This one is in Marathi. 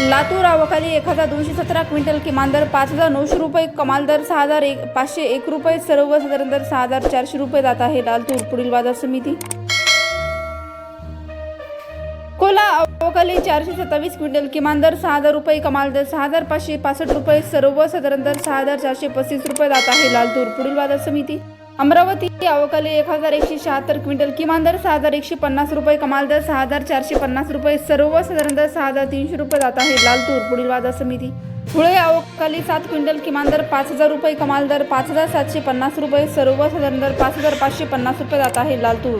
लातूर आवखाली एक हजार दोनशे सतरा क्विंटल किमान दर पाच हजार नऊशे रुपये कमाल दर सहा हजार एक पाचशे एक रुपये सर्वसाधारण दर सहा हजार चारशे रुपये जात आहे लालतूर पुढील बाजार समिती. कोला अवकाली चारशे सत्तावीस क्विंटल किमान दर सहा हजार रुपये कमाल दर सहा हजार पाचशे पासष्ट रुपये सर्वसाधारण दर सहा हजार चारशे पस्तीस रुपये जात आहे लालतूर पुढील बाजार समिती. अमरावती अवकाली एक हजार एकशे शहात्तर क्विंटल किमान दर सहा हजार एकशे पन्नास रुपये कमाल दर सहा हजार चारशे पन्नास रुपये सर्वसाधारण दर सहा हजार तीनशे रुपये जात आहे लालतूर पुढील बाजार समिती धुळे अवकाली सात क्विंटल किमान दर पाच हजार रुपये कमाल दर पाच हजार सातशे पन्नास रुपये सर्वसाधारण दर पाच हजार पाचशे पन्नास रुपये जात आहे लालतूर